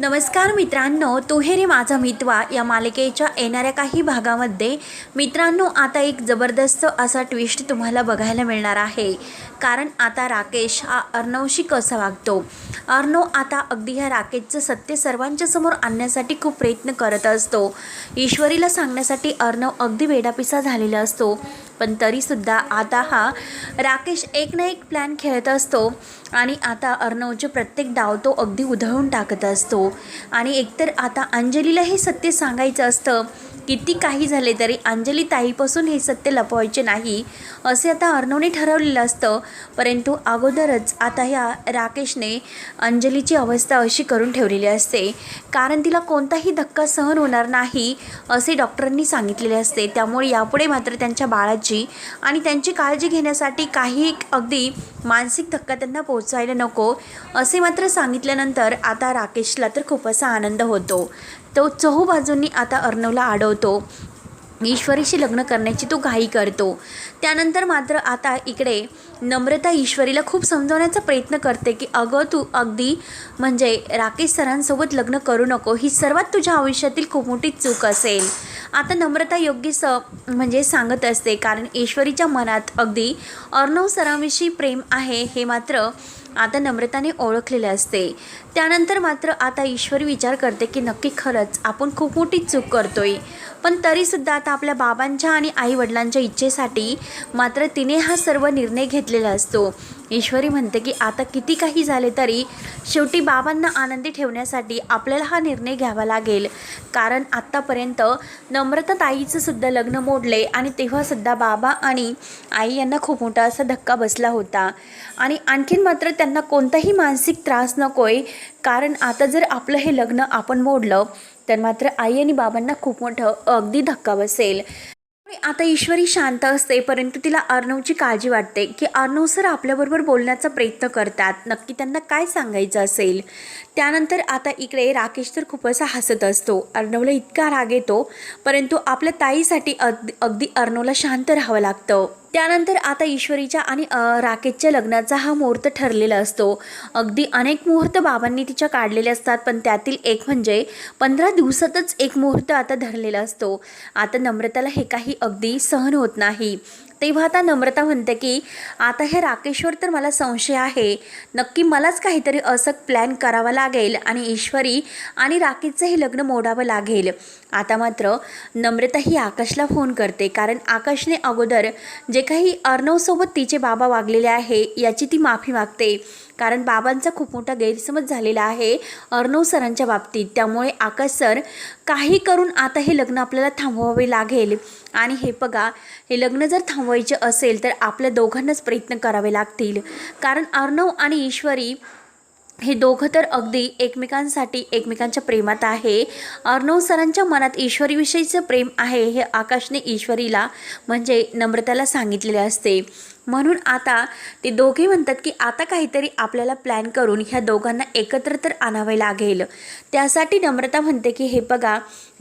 नमस्कार मित्रांनो तुहेरी रे माझा मितवा. या मालिकेच्या येणाऱ्या काही भागामध्ये मित्रांनो आता एक जबरदस्त असा ट्विस्ट तुम्हाला बघायला मिळणार आहे. कारण आता राकेश हा अर्णवशी कसा वागतो? अर्णव आता अगदी ह्या राकेशचं सत्य सर्वांच्या समोर आणण्यासाठी खूप प्रयत्न करत असतो. ईश्वरीला सांगण्यासाठी अर्णव अगदी वेडापिसा झालेला असतो. पण तरीसुद्धा आता हा राकेश एक ना एक प्लॅन खेळत असतो. आणि आता अर्णवचे प्रत्येक डाव तो अगदी उधळून टाकत असतो. आणि एकतर आता अंजलीला हे सत्य सांगायचं असतं. किती काही झाले तरी अंजली ताईपासून हे सत्य लपवायचे नाही असे आता अर्णवने ठरवलेलं असतं. परंतु अगोदरच आता ह्या राकेशने अंजलीची अवस्था अशी करून ठेवलेली असते. कारण तिला कोणताही धक्का सहन होणार नाही असे डॉक्टरांनी सांगितलेले असते. त्यामुळे यापुढे मात्र त्यांच्या बाळाची आणि त्यांची काळजी घेण्यासाठी काही अगदी मानसिक धक्का त्यांना पोहोचायला नको असे मात्र सांगितल्यानंतर आता राकेशला तर खूप असा आनंद होतो. तो चहू बाजूंनी आता अर्णवला अडवतो ईश्वरीशी लग्न करण्याची तो घाई करतो. त्यानंतर मात्र आता इकडे नम्रता ईश्वरीला खूप समजवण्याचा प्रयत्न करते की अगं तू अगदी म्हणजे राकेश सरांसोबत लग्न करू नको. ही सर्वात तुझ्या आयुष्यातील खूप मोठी चूक असेल. आता नम्रता योग्य स म्हणजे सांगत असते कारण ईश्वरीच्या मनात अगदी अर्णव सरांविषयी प्रेम आहे हे मात्र आता नम्रताने ओळखलेले असते. त्यानंतर मात्र आता ईश्वरी विचार करते की नक्की खरंच आपण खूप मोठी चूक करतोय. पण तरीसुद्धा आता आपल्या बाबांच्या आणि आईवडिलांच्या इच्छेसाठी मात्र तिने हा सर्व निर्णय घेतलेला असतो. ईश्वरी म्हणते की आता किती काही झाले तरी शेवटी बाबांना आनंदी ठेवण्यासाठी आपल्याला हा निर्णय घ्यावा लागेल. कारण आत्तापर्यंत नम्रता ताईचं सुद्धा लग्न मोडले आणि तेव्हासुद्धा बाबा आणि आई यांना खूप मोठा असा धक्का बसला होता. आणि आणखीन मात्र त्यांना कोणताही मानसिक त्रास नकोय. कारण आता जर आपलं हे लग्न आपण मोडलं तर मात्र आई आणि बाबांना खूप मोठं अगदी धक्का बसेल. आता ईश्वरी शांत असते परंतु तिला अर्णवची काळजी वाटते की अर्णव सर आपल्याबरोबर बोलण्याचा प्रयत्न करतात. नक्की त्यांना काय सांगायचं असेल? त्यानंतर आता इकडे राकेश तर खूप असा हसत असतो. अर्णवला इतका राग येतो परंतु आपल्या ताईसाठी अगदी अगदी अर्णवला शांत राहावं लागतं. त्यानंतर आता ईश्वरीच्या आणि राकेशच्या लग्नाचा हा मुहूर्त ठरलेला असतो. अगदी अनेक मुहूर्त बाबांनी तिच्या काढलेले असतात पण त्यातील एक म्हणजे पंधरा दिवसातच एक मुहूर्त आता धरलेला असतो. आता नम्रताला हे काही अगदी सहन होत नाही. तेव्हा आता नम्रता म्हणते की आता हे राकेशवर तर मला संशय आहे. नक्की मलाच काहीतरी असं प्लॅन करावा लागेल आणि ईश्वरी आणि राकेशचं हे लग्न मोडावं लागेल. आता मात्र नम्रता ही आकाशला फोन करते. कारण आकाशने अगोदर जे काही अर्णवसोबत तिचे बाबा वागलेले आहे याची ती माफी मागते. कारण बाबांचा खूप मोठा गैरसमज झालेला आहे अर्णव सरांच्या बाबतीत. त्यामुळे आकाश सर काही करून आता हे लग्न आपल्याला थांबवावे लागेल. आणि हे बघा हे लग्न जर थांबवायचे असेल तर आपल्या दोघांनाच प्रयत्न करावे लागतील. कारण अर्णव आणि ईश्वरी हे दोघं तर अगदी एकमेकांसाठी एकमेकांच्या प्रेमात आहे. अर्णव सरांच्या मनात ईश्वरीविषयीचं प्रेम आहे हे आकाशने ईश्वरीला म्हणजे नम्रताला सांगितलेले असते. म्हणून आता ते दोघे म्हणतात की आता काहीतरी आपल्याला प्लॅन करून ह्या दोघांना एकत्र तर आणावे लागेल. त्यासाठी नम्रता म्हणते की हे बघा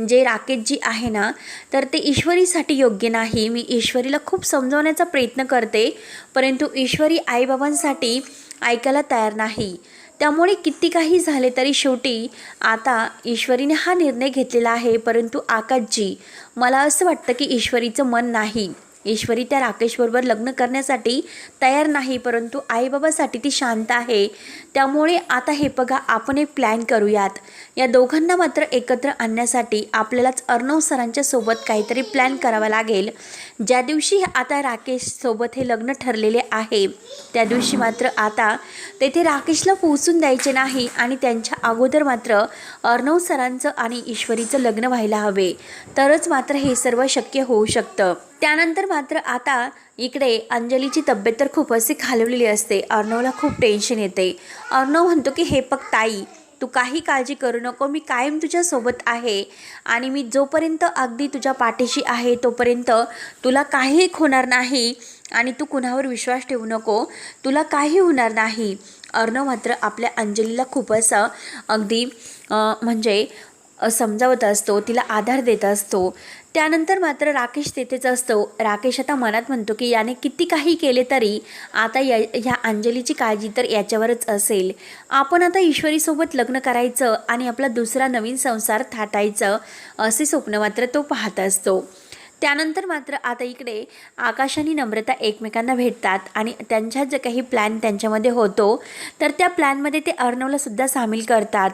जे राकेशजी आहे ना तर ते ईश्वरीसाठी योग्य नाही. मी ईश्वरीला खूप समजवण्याचा प्रयत्न करते परंतु ईश्वरी आईबाबांसाठी ऐकायला तयार नाही. त्यामुळे किती काही झाले तरी शेवटी आता ईश्वरीने हा निर्णय घेतलेला आहे परंतु आकाशजी मला असं वाटतं की ईश्वरीचं मन नाही. ईश्वरी त्या राकेशबरोबर लग्न करण्यासाठी तयार नाही परंतु आईबाबासाठी ती शांत आहे. त्यामुळे आता हे बघा आपण एक प्लॅन करूयात. या दोघांना मात्र एकत्र आणण्यासाठी आपल्यालाच अर्णव सरांच्या सोबत काहीतरी प्लॅन करावा लागेल. ज्या दिवशी आता राकेशसोबत हे लग्न ठरलेले आहे त्या दिवशी मात्र आता तेथे राकेशला पोहोचून द्यायचे नाही आणि त्यांच्या अगोदर मात्र अर्णव सरांचं आणि ईश्वरीचं लग्न व्हायला हवे. तरच मात्र हे सर्व शक्य होऊ शकतं. त्यानंतर मात्र आता इकडे अंजलीची तब्येत तर खूप अशी खालवलेली असते. अर्णवला खूप टेन्शन येते. अर्णव म्हणतो की हे पग ताई तू काही काळजी करू नको. मी कायम तुझ्यासोबत आहे आणि मी जोपर्यंत अगदी तुझ्या पाठीशी आहे तोपर्यंत तुला काही होणार नाही आणि तू कुणावर विश्वास ठेवू नको. तुला काही होणार नाही. अर्णव मात्र आपल्या अंजलीला खूप असं अगदी म्हणजे समजावत असतो. तिला आधार देत असतो. त्यानंतर मात्र राकेश तेथेच असतो. राकेश आता मनात म्हणतो की याने किती काही केले तरी आता या ह्या अंजलीची काळजी तर याच्यावरच असेल. आपण आता ईश्वरीसोबत लग्न करायचं आणि आपला दुसरा नवीन संसार थाटायचं असे स्वप्न मात्र तो पाहत असतो. त्यानंतर मात्र आता इकडे आकाश आणि नम्रता एकमेकांना भेटतात आणि त्यांच्या जे काही प्लॅन त्यांच्यामध्ये होतो तर त्या प्लॅनमध्ये ते अर्णवला सुद्धा सामील करतात.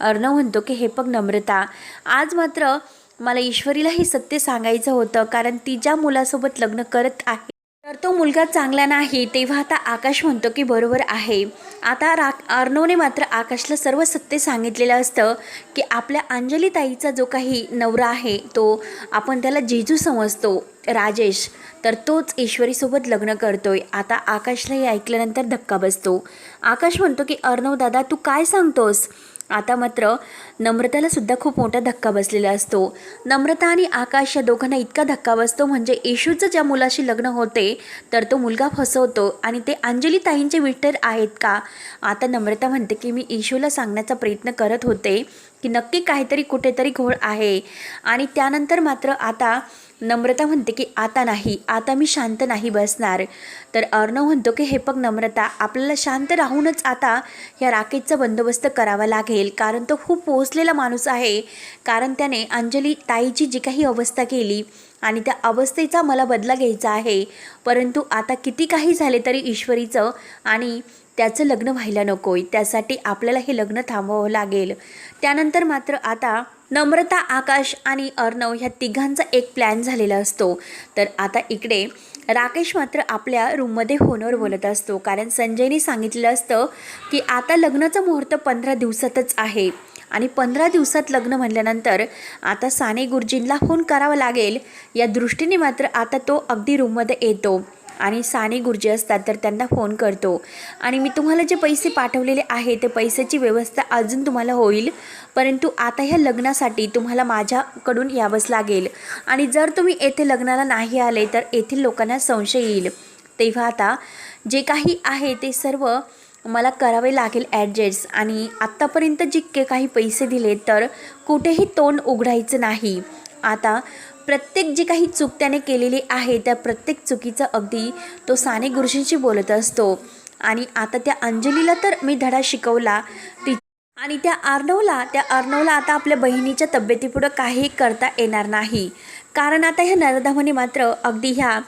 अर्णव म्हणतो की हे बघ नम्रता आज मात्र मला ईश्वरीला हे सत्य सांगायचं होतं कारण ती ज्या मुलासोबत लग्न करत आहे तर तो मुलगा चांगला नाही तेव्हा आता आकाश म्हणतो की बरोबर आहे. आता रा अर्णवने मात्र आकाशला सर्व सत्य सांगितलेलं असतं की आपल्या अंजली ताईचा जो काही नवरा आहे तो आपण त्याला जेजू समजतो राजेश. तर तोच ईश्वरीसोबत लग्न करतोय. आता आकाशला हे ऐकल्यानंतर धक्का बसतो. आकाश म्हणतो की अर्णव दादा तू काय सांगतोस? आता मात्र नम्रताला सुद्धा खूप मोठा धक्का बसलेला असतो. नम्रता आणि आकाश या दोघांना इतका धक्का बसतो म्हणजे येशूचं ज्या मुलाशी लग्न होते तर तो मुलगा फसवतो आणि ते अंजली ताईंचे विठ्ठल आहेत का? आता नम्रता म्हणते की मी येशूला सांगण्याचा प्रयत्न करत होते की नक्की काहीतरी कुठेतरी घोळ आहे. आणि त्यानंतर मात्र आता नम्रता म्हणते की आता नाही आता मी शांत नाही बसणार. तर अर्णव म्हणतो की हे बघ नम्रता आपल्याला शांत राहूनच आता या राकेशचा बंदोबस्त करावा लागेल कारण तो खूप पोहोचलेला माणूस आहे. कारण त्याने अंजली ताईची जी काही अवस्था केली आणि त्या अवस्थेचा मला बदला घ्यायचा आहे. परंतु आता किती काही झाले तरी ईश्वरीचं आणि त्याचं लग्न व्हायला नकोय. त्यासाठी आपल्याला हे लग्न थांबवावं लागेल. त्यानंतर मात्र आता नम्रता आकाश आणि अर्णव ह्या तिघांचा एक प्लॅन झालेला असतो. तर आता इकडे राकेश मात्र आपल्या रूममध्ये फोनवर बोलत असतो. कारण संजयने सांगितलेलं असतं की आता लग्नाचा मुहूर्त पंधरा दिवसातच आहे. आणि पंधरा दिवसात लग्न म्हणल्यानंतर आता साने गुरुजींना फोन करावा लागेल. या दृष्टीने मात्र आता तो अगदी रूममध्ये येतो. आणि साने गुरुजी असतात तर त्यांना फोन करतो. आणि मी तुम्हाला जे पैसे पाठवलेले आहे ते पैशाची व्यवस्था अजून तुम्हाला होईल. परंतु आता ह्या लग्नासाठी तुम्हाला माझ्याकडून यावंच लागेल. आणि जर तुम्ही येथे लग्नाला नाही आले तर येथील लोकांना संशय येईल. तेव्हा आता जे काही आहे ते सर्व मला करावे लागेल ॲडजस्ट आणि आत्तापर्यंत जितके काही पैसे दिले तर कुठेही तोंड उघडायचं नाही. आता प्रत्येक जी काही चूक त्याने केलेली आहे त्या प्रत्येक चुकीचं अगदी तो साने गुरुजींशी बोलत असतो. आणि आता त्या अंजलीला तर मी धडा शिकवला. ती आणि त्या अर्णवला त्या अर्णवला आता आपल्या बहिणीच्या तब्येतीपुढं काही करता येणार नाही. कारण आता ह्या नरधामने मात्र अगदी ह्या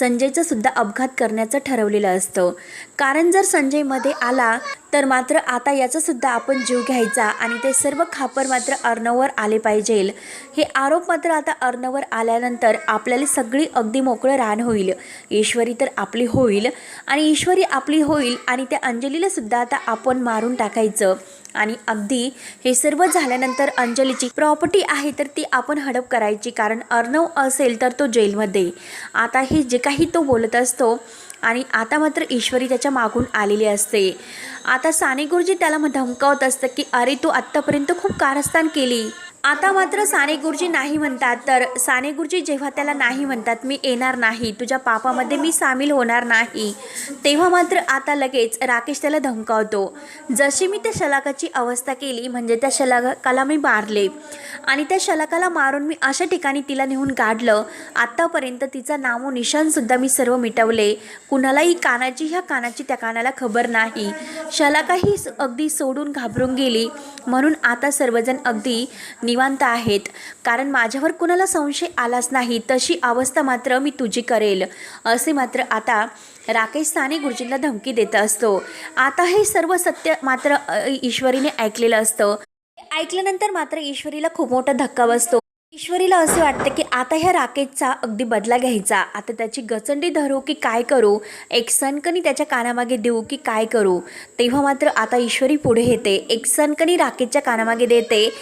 संजयचं सुद्धा अपघात करण्याचं ठरवलेलं असतं. कारण जर संजयमध्ये आला तर मात्र आता याचा सुद्धा आपण जीव घ्यायचा आणि ते सर्व खापर मात्र अर्णववर आले पाहिजेल हे आरोप मात्र आता अर्णववर आल्यानंतर आपल्याला सगळी अगदी मोकळं रान होईल. ईश्वरी तर आपली होईल. आणि ईश्वरी आपली होईल आणि त्या अंजलीला सुद्धा आता आपण मारून टाकायचं. आणि अगदी हे सर्व झाल्यानंतर अंजलीची प्रॉपर्टी आहे तर ती आपण हडप करायची. कारण अर्णव असेल तर तो जेलमध्ये. आता हे जे काही तो बोलत असतो आणि आता मात्र ईश्वरी त्याच्या मागून आलेली असते. आता साने गुरुजी त्याला मग धमकावत असतं की अरे तू आत्तापर्यंत खूप कारस्थान केली. आता मात्र साने गुरुजी नाही म्हणतात. तर साने गुरुजी जेव्हा त्याला नाही म्हणतात मी येणार नाही तुझ्या पापामध्ये मी सामील होणार नाही. तेव्हा मात्र आता लगेच राकेश त्याला धमकावतो. जशी मी त्या शलाकाची अवस्था केली म्हणजे त्या शलाकाला मी मारले. आणि त्या शलाकाला मारून मी अशा ठिकाणी तिला नेऊन गाडलं. आत्तापर्यंत तिचा नामो निशानसुद्धा मी सर्व मिटवले. कुणालाही कानाची ह्या कानाची त्या कानाला खबर नाही. शलाकाही स- अगदी सोडून घाबरून गेली. म्हणून आता सर्वजण अगदी निवांत आहेत. कारण माझ्यावर कुणाला संशय आलाच नाही. तशी अवस्था मात्र मी तुझी करेल. असे मात्र आता राकेश साने गुरुजींना धमकी देत असतो. आता हे सर्व सत्य मात्र ईश्वरीने ऐकलेलं असतं. ऐकल्यानंतर मात्र ईश्वरीला खूप मोठा धक्का बसतो. ईश्वरीला असे वाटतं की आता ह्या राकेशचा अगदी बदला घ्यायचा. आता त्याची गचंडी धरू की काय करू? एक सनकणी त्याच्या कानामागे देऊ की काय करू? तेव्हा मात्र आता ईश्वरी पुढे येते. एक सनकणी राकेशच्या कानामागे देते.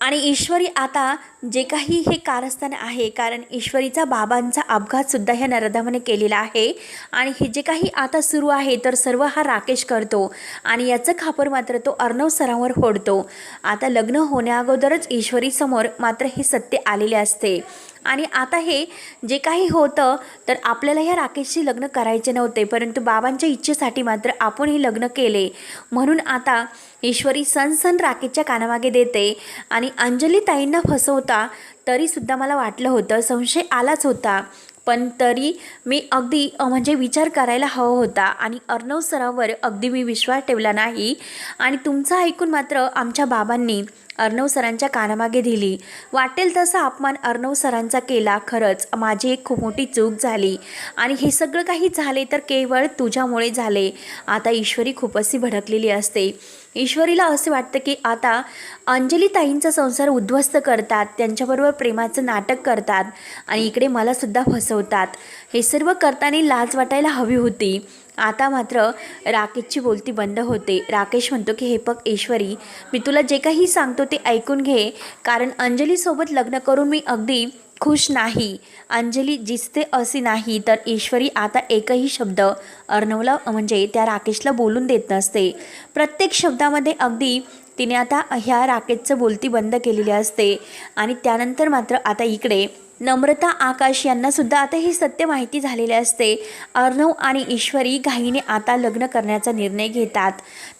आणि ईश्वरी आता जे काही हे कारस्थान आहे कारण ईश्वरीचा बाबांचा अपघातसुद्धा ह्या नरधामाने केलेला आहे. आणि हे जे काही आता सुरू आहे तर सर्व हा राकेश करतो. आणि याचं खापर मात्र तो अर्णव सरांवर फोडतो. आता लग्न होण्याअगोदरच ईश्वरीसमोर मात्र हे सत्य आलेले असते. आणि आता हे जे काही होतं तर आपल्याला ह्या राकेशशी लग्न करायचे नव्हते परंतु बाबांच्या इच्छेसाठी मात्र आपण हे लग्न केले. म्हणून आता ईश्वरी सण सण राकेशच्या कानामागे देते आणि अंजली ताईंना फसवता नव्हता तरीसुद्धा मला वाटलं होतं संशय आलाच होता. पण तरी मी अगदी म्हणजे विचार करायला हवा होता आणि अर्णव सरावर अगदी मी विश्वास ठेवला नाही. आणि तुमचं ऐकून मात्र आमच्या बाबांनी अर्णव सरांच्या कानामागे दिली. वाटेल तसा अपमान अर्णव सरांचा केला. खरंच माझी एक खूप मोठी चूक झाली. आणि हे सगळं काही झाले तर केवळ तुझ्यामुळे झाले. आता ईश्वरी खूप अशी भडकलेली असते. ईश्वरीला असे वाटतं की आता अंजली ताईंचा संसार उद्ध्वस्त करतात त्यांच्याबरोबर प्रेमाचं नाटक करतात आणि इकडे मलासुद्धा फसवतात. हे सर्व करताना लाज वाटायला हवी होती. आता मात्र राकेशची बोलती बंद होते. राकेश म्हणतो की हे पग ईश्वरी मी तुला जे काही सांगतो ते ऐकून घे. कारण अंजलीसोबत लग्न करून मी अगदी खुश नाही. अंजली जिसते असे नाही तर ईश्वरी आता एकही शब्द अर्णवला म्हणजे त्या राकेशला बोलून देत नसते. प्रत्येक शब्दामध्ये अगदी तिने आता ह्या राकेशचं बोलती बंद केलेली असते. आणि त्यानंतर मात्र आता इकडे नम्रता आकाश यांनासुद्धा आता हे सत्य माहिती झालेले असते. अर्णव आणि ईश्वरी घाईने आता लग्न करण्याचा निर्णय घेतात.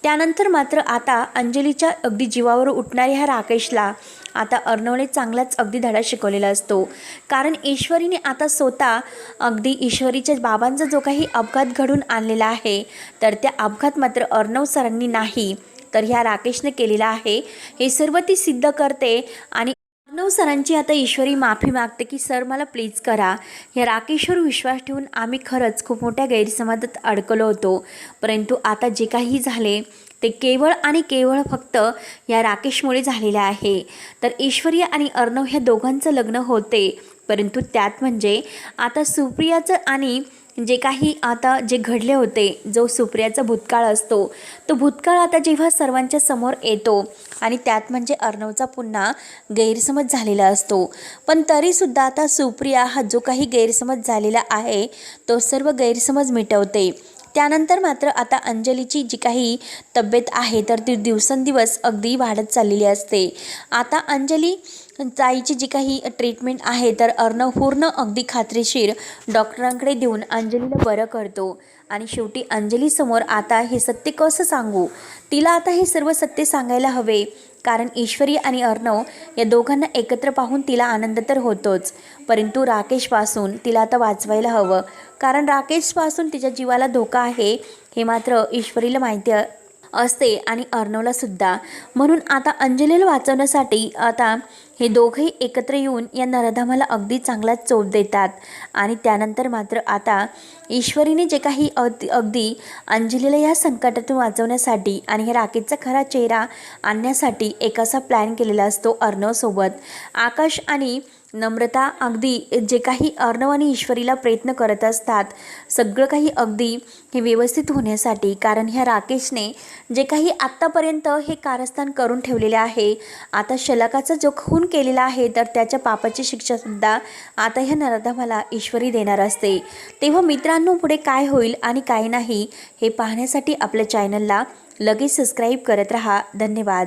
त्यानंतर मात्र आता अंजलीच्या अगदी जीवावर उठणाऱ्या ह्या राकेशला आता अर्णवने चांगलाच अगदी धडा शिकवलेला असतो. कारण ईश्वरीने आता स्वतः अगदी ईश्वरीच्या बाबांचा जो काही अपघात घडून आणलेला आहे तर त्या अपघात मात्र अर्णव सरांनी नाही. तर ह्या राकेशने केलेला आहे. हे सर्व ती सिद्ध करते आणि अर्णव सरांची आता ईश्वरी माफी मागते की सर मला प्लीज करा. या राकेशवर विश्वास ठेवून आम्ही खरंच खूप मोठ्या गैरसमजात अडकलो होतो. परंतु आता जे काही झाले ते केवळ आणि केवळ फक्त या राकेशमुळे झालेले आहे. तर ईश्वरी आणि अर्णव ह्या दोघांचं लग्न होते. परंतु त्यात म्हणजे आता सुप्रियाचं आणि जे काही आता जे घडले होते जो सुप्रियाचा भूतकाळ असतो तो भूतकाळ आता जेव्हा सर्वांच्या समोर येतो आणि त्यात म्हणजे अर्णवचा पुन्हा गैरसमज झालेला असतो. पण तरीसुद्धा आता सुप्रिया हा जो काही गैरसमज झालेला आहे तो सर्व गैरसमज मिटवते. त्यानंतर मात्र आता अंजलीची जी काही तब्येत आहे तर ती दिवसेंदिवस अगदी वाढत चाललेली असते. आता अंजली ताईची जी काही ट्रीटमेंट आहे तर अर्णव पूर्ण अगदी खात्रीशीर डॉक्टरांकडे देऊन अंजलीला बरं करतो. आणि शेवटी अंजलीसमोर आता हे सत्य कसं सांगू? तिला आता हे सर्व सत्य सांगायला हवे. कारण ईश्वरी आणि अर्णव या दोघांना एकत्र पाहून तिला आनंद तर होतोच. परंतु राकेशपासून तिला आता वाचवायला हवं. कारण राकेशपासून तिच्या जीवाला धोका आहे हे मात्र ईश्वरीला माहिती असते आणि अर्णवला सुद्धा. म्हणून आता अंजलीला वाचवण्यासाठी आता हे दोघंही एकत्र येऊन या नरधामाला अगदी चांगलाच चोप देतात. आणि त्यानंतर मात्र आता ईश्वरीने जे काही अगदी अगदी अंजलीला या संकटातून वाचवण्यासाठी आणि हे राकेशचा खरा चेहरा आणण्यासाठी एकासा प्लॅन केलेला असतो अर्णवसोबत आकाश आणि नम्रता अगदी जे काही अर्णव आणि ईश्वरीला प्रयत्न करत असतात सगळं काही अगदी हे व्यवस्थित होण्यासाठी कारण ह्या राकेशने जे काही आत्तापर्यंत हे कारस्थान करून ठेवलेले आहे आता शलाकाचा जो खून केलेला आहे तर त्याच्या पापाची शिक्षासुद्धा आता ह्या नरधामाला ईश्वरी देणार असते. तेव्हा मित्रांनो पुढे काय होईल आणि काय नाही हे पाहण्यासाठी आपल्या चॅनलला लगेच सबस्क्राईब करत राहा. धन्यवाद.